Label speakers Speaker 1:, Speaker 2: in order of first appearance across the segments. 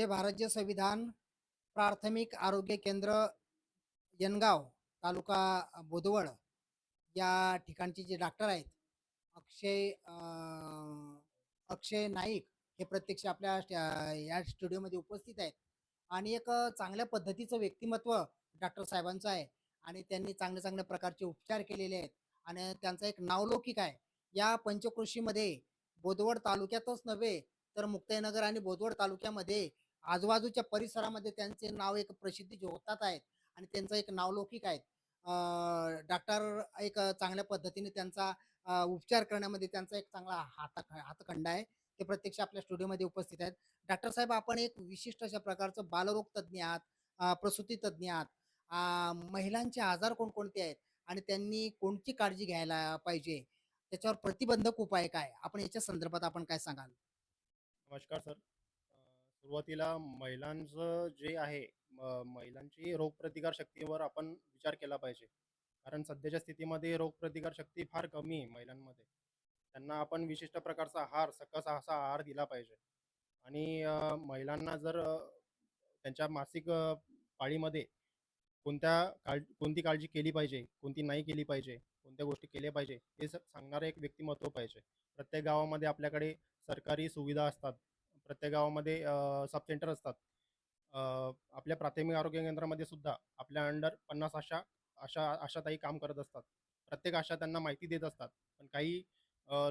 Speaker 1: हे भारतीय संविधान प्राथमिक आरोग्य केंद्र यनगाव तालुका बोदवड या ठिकाणचे जे डॉक्टर आहेत अक्षय अक्षय नाईक हे प्रत्यक्ष आपल्या या स्टुडिओमध्ये उपस्थित आहेत. आणि एक चांगल्या पद्धतीचं व्यक्तिमत्व डॉक्टर साहेबांचं आहे आणि त्यांनी चांगल्या चांगल्या प्रकारचे उपचार केलेले आहेत. आणि त्यांचा एक नावलौकिक आहे. या पंचकृषीमध्ये बोदवड तालुक्यातच नव्हे तर मुक्ताईनगर आणि बोदवड तालुक्यामध्ये आजूबाजूच्या परिसरामध्ये त्यांचे नाव एक प्रसिद्धी होतात आहेत आणि त्यांचं एक नावलौकिक आहेत. डॉक्टर एक चांगल्या पद्धतीने त्यांचा उपचार करण्यामध्ये त्यांचा एक चांगला हात हातखंड आहे. ते प्रत्यक्ष आपल्या स्टुडिओमध्ये उपस्थित आहेत. डॉक्टर साहेब आपण एक विशिष्ट अशा प्रकारचं बालरोग तज्ज्ञ आहात प्रसूती तज्ज्ञ आहात. महिलांचे आजार कोणकोणते आहेत आणि त्यांनी कोणती काळजी घ्यायला पाहिजे? त्याच्यावर प्रतिबंधक उपाय काय? आपण याच्या संदर्भात आपण काय सांगाल?
Speaker 2: नमस्कार सर. सुरुवातीला महिलांचं जे आहे म- महिलांची रोगप्रतिकार शक्तीवर आपण विचार केला पाहिजे. कारण सध्याच्या स्थितीमध्ये रोगप्रतिकार शक्ती फार कमी आहे महिलांमध्ये. त्यांना आपण विशिष्ट प्रकारचा आहार सकस असा आहार दिला पाहिजे. आणि महिलांना जर त्यांच्या मासिक पाळीमध्ये कोणत्या काळ कोणती काळजी केली पाहिजे कोणती नाही केली पाहिजे कोणत्या गोष्टी केल्या पाहिजे हे स- सांगणारं एक व्यक्तिमत्व पाहिजे. प्रत्येक गावामध्ये आपल्याकडे सरकारी सुविधा असतात. प्रत्येक गावामध्ये सब सेंटर असतात. आपल्या प्राथमिक आरोग्य केंद्रामध्ये सुद्धा आपल्या अंडर पन्नास आशा आशा आशाताई काम करत असतात. प्रत्येक आशा त्यांना माहिती देत असतात. पण काही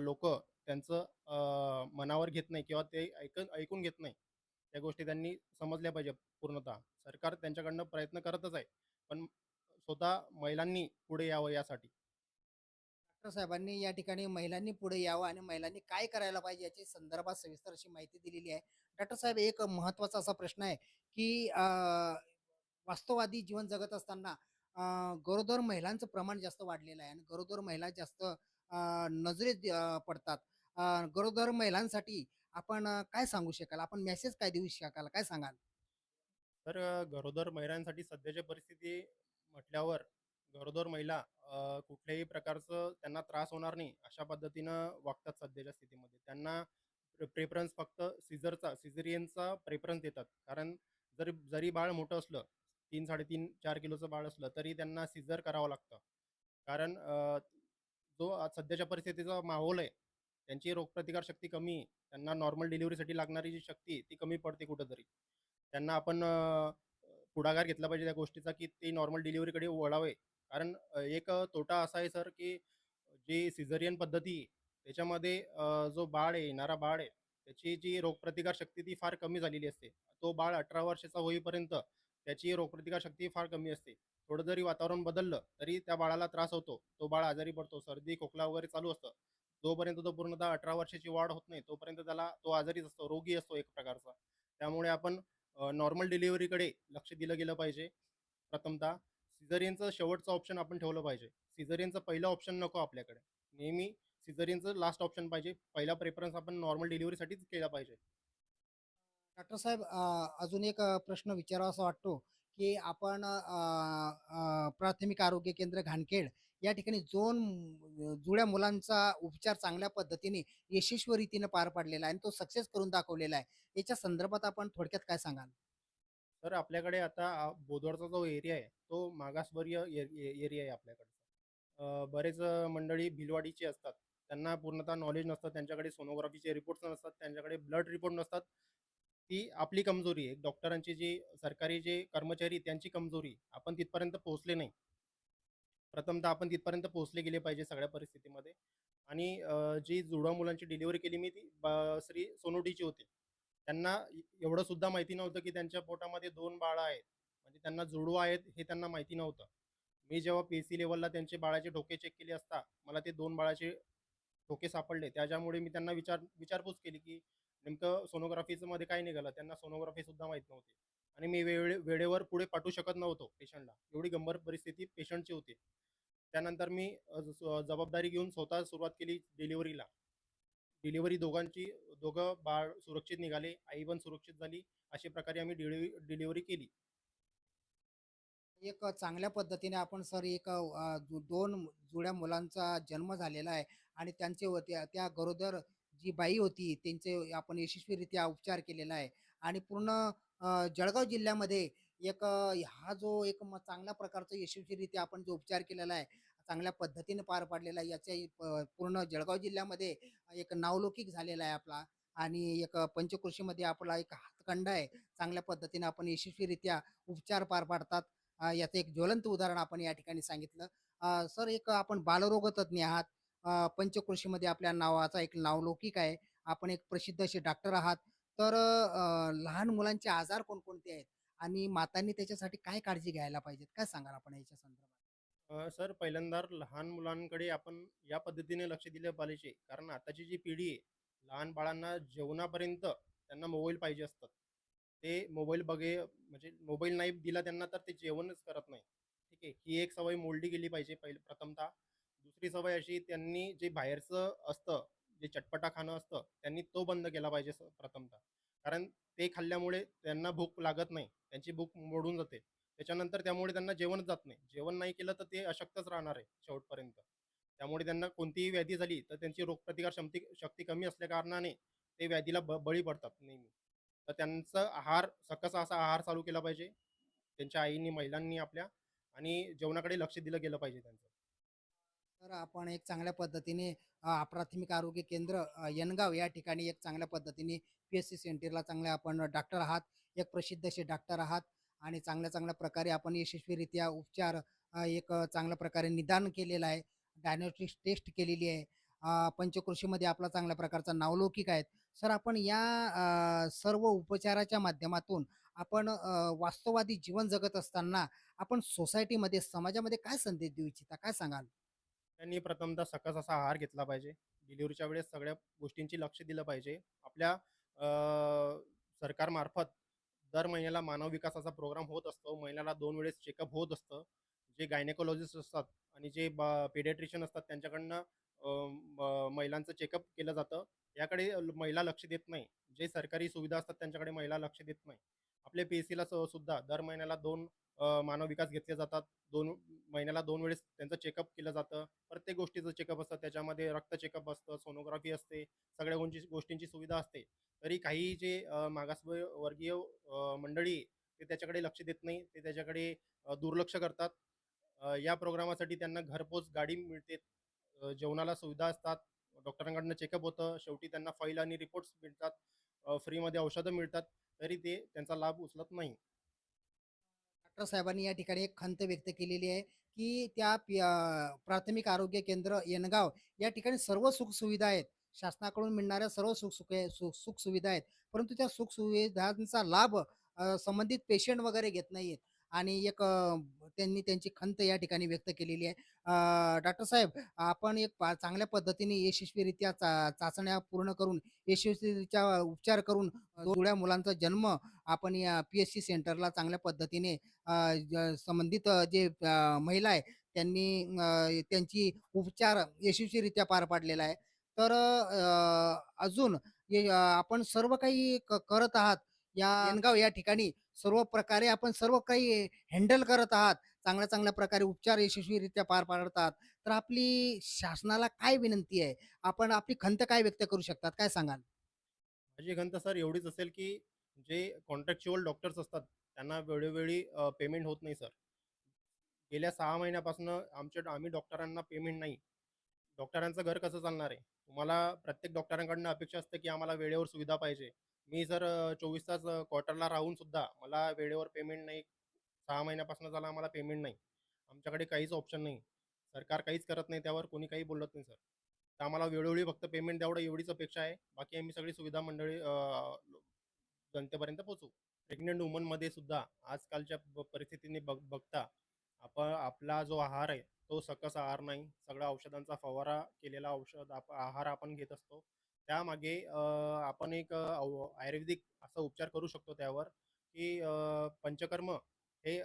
Speaker 2: लोक त्यांचं मनावर घेत नाही किंवा ते ऐकून ऐकून घेत नाही. त्या गोष्टी त्यांनी समजल्या पाहिजे पूर्णतः. सरकार त्यांच्याकडनं प्रयत्न करतच आहे. पण स्वतः महिलांनी पुढे यावं यासाठी.
Speaker 1: डॉक्टर साहेबांनी या ठिकाणी महिलांनी पुढे यावं आणि महिलांनी काय करायला पाहिजे याची संदर्भात सविस्तर अशी माहिती दिलेली आहे. डॉक्टर साहेब एक महत्त्वाचा असा प्रश्न आहे की वास्तववादी जीवन जगत असताना गरोदर महिलांचं प्रमाण जास्त वाढलेलं आहे आणि गरोदर महिला जास्त नजरेत पडतात. गरोदर महिलांसाठी आपण काय सांगू शकाल? आपण मेसेज काय देऊ शकाल? काय सांगाल?
Speaker 2: तर गरोदर महिलांसाठी सध्याची परिस्थिती म्हटल्यावर गरोदर महिला कुठल्याही प्रकारचं त्यांना त्रास होणार नाही अशा पद्धतीनं वागतात सध्याच्या स्थितीमध्ये. त्यांना प्रेफरन्स फक्त सिझरचा सिझेरियनचा प्रेफरन्स देतात. कारण जरी जरी बाळ मोठं असलं तीन साडेतीन चार किलोचं बाळ असलं तरी त्यांना सिझर करावं लागतं. कारण जो आज सध्याच्या परिस्थितीचा माहोल आहे त्यांची रोगप्रतिकार शक्ती कमी आहे. त्यांना नॉर्मल डिलिव्हरीसाठी लागणारी जी शक्ती ती कमी पडते कुठंतरी. त्यांना आपण पुढाकार घेतला पाहिजे त्या गोष्टीचा की ते नॉर्मल डिलिव्हरीकडे वळावे. कारण एक तोटा असा आहे सर की जी सिझरियन पद्धती आहे, त्याच्यामध्ये जो बाळ आहे येणारा बाळ आहे त्याची जी रोगप्रतिकार शक्ती ती फार कमी झालेली असते. तो बाळ अठरा वर्षाचा होईपर्यंत त्याची रोगप्रतिकार शक्ती फार कमी असते. थोडं जरी वातावरण बदललं तरी त्या बाळाला त्रास होतो. तो बाळ आजारी पडतो सर्दी खोकला वगैरे चालू असतं. जोपर्यंत तो पूर्णतः अठरा वर्षाची वाढ होत नाही तोपर्यंत त्याला तो आजारीच असतो रोगी असतो एक प्रकारचा. त्यामुळे आपण नॉर्मल डिलिव्हरीकडे लक्ष दिलं गेलं पाहिजे प्रथमतः. सिझरियनचं शेवटचं ऑप्शन आपण ठेवलं पाहिजे. सिझरियनचं पहिलं ऑप्शन नको आपल्याकडे. नेहमी सिझरियनचं लास्ट ऑप्शन पाहिजे. पहिला प्रेफरन्स आपण नॉर्मल डिलिव्हरीसाठीच केला पाहिजे.
Speaker 1: डॉक्टर साहेब अजून एक प्रश्न विचारावा वाटतो की आपण प्राथमिक आरोग्य केंद्र घाणखेड या ठिकाणी दोन जुळ्या मुलांचा उपचार चांगल्या पद्धतीने यशस्वी रीतीने पार पाडलेला आहे आणि तो सक्सेस करून दाखवलेला आहे. याच्या संदर्भात आपण थोडक्यात काय सांगाल?
Speaker 2: तर आपल्याकडे आता बोदवडचा जो एरिया आहे तो मागासवर्गीय एरिया आहे आपल्याकडचा. बरेच मंडळी भिलवाडीची असतात. त्यांना पूर्णतः नॉलेज नसतं त्यांच्याकडे सोनोग्राफीचे रिपोर्ट्स नसतात त्यांच्याकडे ब्लड रिपोर्ट नसतात. ती आपली कमजोरी आहे. डॉक्टरांची जी सरकारी जे कर्मचारी त्यांची कमजोरी आपण तिथपर्यंत पोहोचले नाही. प्रथमतः आपण तिथपर्यंत पोहोचले गेले पाहिजे सगळ्या परिस्थितीमध्ये. आणि जी जुळवा मुलांची डिलिव्हरी केली मी ती श्री सोनोटीची होती. त्यांना एवढं सुद्धा माहिती नव्हतं की त्यांच्या पोटामध्ये दोन बाळं आहेत. म्हणजे त्यांना जुळवा आहेत हे त्यांना माहिती नव्हतं. मी जेव्हा पी सी लेवलला त्यांचे बाळाचे ठोके चेक केले असता मला ते दोन बाळाचे ठोके सापडले. त्याच्यामुळे मी त्यांना विचार विचारपूस केली की नेमकं सोनोग्राफीचं मध्ये काय निघालं? त्यांना सोनोग्राफी सुद्धा माहीत नव्हती. आणि मी वेळे वेळेवर पुढे पाठवू शकत नव्हतो पेशंटला एवढी गंभीर परिस्थिती पेशंटची होती. त्यानंतर मी जबाबदारी घेऊन स्वतः सुरुवात केली डिलिव्हरीला डिलिव्हरी दोघांची दोघं बाळ सुरक्षित निघाले आई पण सुरक्षित झाली अशा प्रकारे आम्ही डिलिव्हरी डिलिव्हरी केली.
Speaker 1: एक चांगल्या पद्धतीने आपण सर एक दोन जुळ्या मुलांचा जन्म झालेला आहे आणि त्यांचे व त्या त्या गरोदर जी बाई होती त्यांचे आपण यशस्वीरित्या उपचार केलेला आहे. आणि पूर्ण जळगाव जिल्ह्यामध्ये एक हा जो एक चांगल्या प्रकारचा यशस्वीरित्या आपण जो उपचार केलेला आहे, चांगल्या पद्धतीने पार पाडलेला आहे, याच्या पूर्ण जळगाव जिल्ह्यामध्ये एक नावलौकिक झालेला आहे आपला आणि एक पंचकृषीमध्ये आपला एक हातखंडा आहे. चांगल्या पद्धतीने आपण यशस्वीरित्या उपचार पार पाडतात. याचं एक ज्वलंत उदाहरण आपण या ठिकाणी सांगितलं. सर एक आपण बालरोग तज्ञ आहात. पंचकृषीमध्ये आपल्या नावाचा एक नावलौकिक आहे. आपण एक प्रसिद्ध असे डॉक्टर आहात. तर लहान मुलांचे आजार कोणकोणते आहेत आणि मातांनी त्याच्यासाठी काय काळजी घ्यायला पाहिजेत? काय सांगाल आपण याच्या संदर्भात?
Speaker 2: सर पहिल्यांदा लहान मुलांकडे आपण या पद्धतीने लक्ष दिलं पाहिजे. कारण आताची जी पिढी आहे, लहान बाळांना जेवणापर्यंत त्यांना मोबाईल पाहिजे असतात. ते मोबाईल बघे म्हणजे मोबाईल नाही दिला त्यांना तर ते जेवणच करत नाही. ठीक आहे. ही एक सवय मोडली गेली पाहिजे पहिले प्रथमतः. दुसरी सवय अशी त्यांनी जे बाहेरचं असतं, जे चटपटा खाणं असतं, त्यांनी तो बंद केला पाहिजे स प्रथमतः. कारण ते खाल्ल्यामुळे त्यांना भूक लागत नाही. त्यांची भूक मोडून जाते. त्याच्यानंतर त्यामुळे त्यांना जेवणच जात नाही. जेवण नाही केलं तर ते अशक्तच राहणार आहे शेवटपर्यंत. त्यामुळे त्यांना कोणतीही व्याधी झाली तर त्यांची रोगप्रतिकार क्षमती शक्ती कमी असल्याकारणाने ते व्याधीला ब बळी पडतात नेहमी. तर त्यांचा आहार सकस असा आहार चालू केला पाहिजे. त्यांच्या आईनी महिलांनी आपल्या आणि जेवणाकडे लक्ष दिलं गेलं पाहिजे त्यांचं.
Speaker 1: तर आपण एक चांगल्या पद्धतीने प्राथमिक आरोग्य केंद्र यनगाव या ठिकाणी एक चांगल्या पद्धतीने पी एस सी सेंटरला चांगले आपण डॉक्टर आहात. एक प्रसिद्ध असे डॉक्टर आहात आणि चांगल्या चांगल्या प्रकारे आपण यशस्वीरित्या उपचार एक चांगल्या प्रकारे निदान केलेलं आहे. डायग्नोस्टिक टेस्ट केलेली आहे. पंचकृषीमध्ये आपला चांगल्या प्रकारचा नावलौकिक आहेत सर आपण या सर्व उपचाराच्या माध्यमातून आपण वास्तववादी जीवन जगत असताना आपण सोसायटीमध्ये, समाजामध्ये काय संदेश देऊ इच्छिता? काय सांगाल?
Speaker 2: त्यांनी प्रथमतः सकस असा आहार घेतला पाहिजे. डिलिव्हरीच्या वेळेस सगळ्या गोष्टींची लक्ष दिलं पाहिजे. आपल्या सरकारमार्फत दर महिन्याला मानव विकासाचा प्रोग्राम होत असतो. महिन्याला दोन वेळेस चेकअप होत असतं. जे गायनेकोलॉजिस्ट असतात आणि जे बा पेडियाट्रिशियन असतात त्यांच्याकडनं महिलांचं चेकअप केलं जातं. याकडे ल महिला लक्ष देत नाही. जे सरकारी सुविधा असतात त्यांच्याकडे महिला लक्ष देत नाही. आपल्या पी एस सीला सुद्धा दर महिन्याला दोन मानव विकास घेतले जातात. दोन महिन्याला दोन वेळेस त्यांचं चेकअप केलं जातं. प्रत्येक गोष्टीचं चेकअप असतं. त्याच्यामध्ये रक्त चेकअप असतं, सोनोग्राफी असते, सगळ्या गोंची गोष्टींची सुविधा असते. तरी काही जे अ, मागासवर्गीय वर्गीय मंडळी ते त्याच्याकडे लक्ष देत नाही. ते त्याच्याकडे दुर्लक्ष करतात. या प्रोग्रामासाठी त्यांना घरपोच गाडी मिळते. जेवणाला सुविधा असतात. डॉक्टरांकडनं चेकअप होतं. शेवटी त्यांना फाईल आणि रिपोर्ट्स मिळतात. फ्रीमध्ये औषधं मिळतात. तरी ते त्यांचा लाभ उचलत नाही.
Speaker 1: डॉक्टर साहेबांनी या ठिकाणी एक खंत व्यक्त केलेली आहे, की त्या प्राथमिक आरोग्य केंद्र येणगाव या ठिकाणी सर्व सुखसुविधा आहेत. शासनाकडून मिळणाऱ्या सर्व सुखसुखे सुख सुखसुविधा आहेत. परंतु त्या सुखसुविधांचा लाभ संबंधित पेशंट वगैरे घेत नाहीयेत आणि एक त्यांनी त्यांची खंत या ठिकाणी व्यक्त केलेली आहे. डॉक्टर साहेब आपण एक चांगल्या पद्धतीने यशस्वीरित्या चा चाचण्या पूर्ण करून यशस्वीरित्या उपचार करून अ, जुळ्या मुलांचा जन्म आपण या पी-एच-सी सेंटरला चांगल्या पद्धतीने संबंधित जे महिला आहे त्यांनी त्यांची उपचार यशस्वीरित्या पार पाडलेला आहे. तर अजून आपण सर्व काही क करत आहात या यनगाव या ठिकाणी सर्व प्रकारे आपण सर्व काही हँडल करत आहात. चांगल्या-चांगल्या प्रकारे उपचार यशस्वीरित्या पार पाडत आहात. तर आपली शासनाला काय विनंती आहे? आपण आपली खंत काय व्यक्त करू शकतात? काय सांगाल?
Speaker 2: माझी खंत सर एवढीच असेल, की जे कॉन्ट्रॅक्च्युअल डॉक्टर्स असतात, त्यांना वेळोवेळी पेमेंट होत नाही सर. गेल्या 6 महिन्यापासून आमच्या आम्ही डॉक्टरांना पेमेंट नाही. डॉक्टरांचं घर कसं चालणार आहे? तुम्हाला प्रत्येक डॉक्टरांकडनं अपेक्षा असते, की आम्हाला वेळेवर सुविधा पाहिजे. मी जर चोवीस तास क्वार्टरला राहून सुद्धा मला वेळेवर पेमेंट नाही. सहा महिन्यापासून झाला आम्हाला पेमेंट नाही. आमच्याकडे काहीच ऑप्शन नाही. सरकार काहीच करत नाही त्यावर कोणी काही बोलत नाही सर. तर आम्हाला वेळोवेळी फक्त पेमेंट द्यावं एवढीच अपेक्षा आहे. बाकी आम्ही सगळी सुविधा मंडळी जनतेपर्यंत पोहोचू प्रेग्नंट वुमनमध्ये सुद्धा आजकालच्या परिस्थितीने बघ बघता आपण आपला जो आहार आहे, तो सकस आहार नाही. सगळा औषधांचा फवारा केलेला औषध आप आहार आपण घेत असतो. त्यामागे आपण एक आयुर्वेदिक असा उपचार करू शकतो त्यावर, की पंचकर्म हे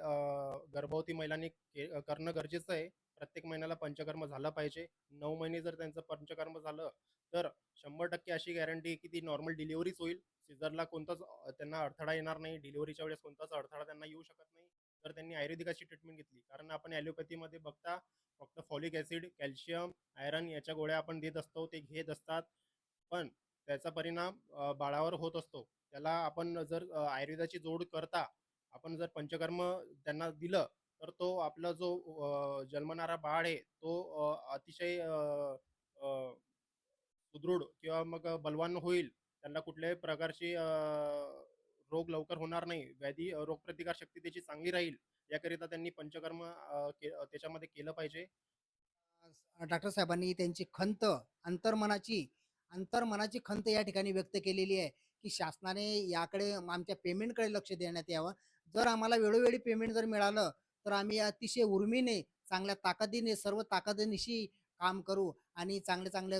Speaker 2: गर्भवती महिलांनी के करणं गरजेचं आहे. प्रत्येक महिन्याला पंचकर्म झालं पाहिजे. नऊ महिने जर त्यांचं पंचकर्म झालं, तर 100% अशी गॅरंटी आहे, की ती नॉर्मल डिलिव्हरीच होईल. सीझरला कोणताच त्यांना अडथळा येणार नाही. डिलिव्हरीच्या वेळेस कोणताच अडथळा त्यांना येऊ शकत नाही. तर त्यांनी आयुर्वेदिकाची ट्रीटमेंट घेतली. कारण आपण ॲलोपॅथीमध्ये बघता फक्त फॉलिक ॲसिड, कॅल्शियम, आयरन याच्या गोळ्या आपण देत असतो. ते घेत असतात. पण त्याचा परिणाम बाळावर होत असतो. त्याला आपण जर आयुर्वेदाची जोड करता आपण जर पंचकर्म त्यांना दिलं तर तो आपला जो जन्मणारा बाळ आहे तो अतिशय सुदृढ किंवा मग बलवान होईल त्यांना कुठल्याही प्रकारची रोग लवकर होणार नाही. व्याधी रोगप्रतिकार शक्ती त्याची चांगली राहील याकरिता त्यांनी पंचकर्म के त्याच्यामध्ये केलं पाहिजे.
Speaker 1: डॉक्टर साहेबांनी त्यांची खंत अंतर्मनाची अंतर्मनाची खंत या ठिकाणी व्यक्त केलेली आहे की शासनाने याकडे आमच्या पेमेंटकडे लक्ष देण्यात यावं. जर आम्हाला वेळोवेळी पेमेंट जर मिळालं तर आम्ही अतिशय उर्मीने चांगल्या ताकदीने सर्व ताकदीनिशी काम करू आणि चांगले चांगले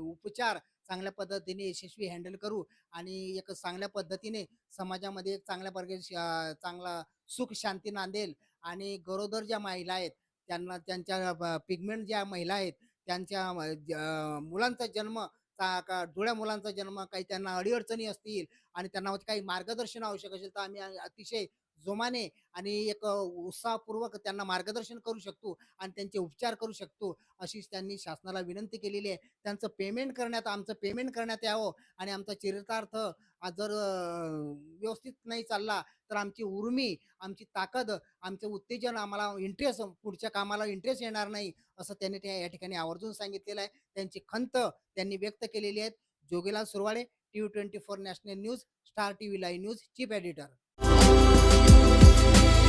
Speaker 1: उपचार चांगल्या पद्धतीने यशस्वी हँडल करू आणि एक चांगल्या पद्धतीने समाजामध्ये एक चांगल्या प्रकारे श- चांगला सुख शांती नांदेल आणि गरोदर ज्या महिला आहेत त्यांना त्यांच्या पिगमेंट ज्या महिला आहेत त्यांच्या ज- मुलांचा जन्म चा- का- जुळ्या मुलांचा जन्म काही त्यांना अडीअडचणी असतील आणि त्यांना काही मार्गदर्शन आवश्यक असेल तर आम्ही अतिशय जोमाने आणि एक उत्साहपूर्वक त्यांना मार्गदर्शन करू शकतो आणि त्यांचे उपचार करू शकतो अशीच त्यांनी शासनाला विनंती केलेली आहे. त्यांचं पेमेंट करण्यात आमचं पेमेंट करण्यात यावं आणि आमचा चरितार्थ जर व्यवस्थित नाही चालला तर आमची उर्मी आमची ताकद आमचं उत्तेजन आम्हाला इंटरेस्ट पुढच्या कामाला इंटरेस्ट येणार नाही असं त्यांनी त्या या ठिकाणी आवर्जून सांगितलेलं आहे. त्यांची खंत त्यांनी व्यक्त केलेली आहेत. Jogilal Surwade T V twenty four national news star T V live news chief editor. Bye.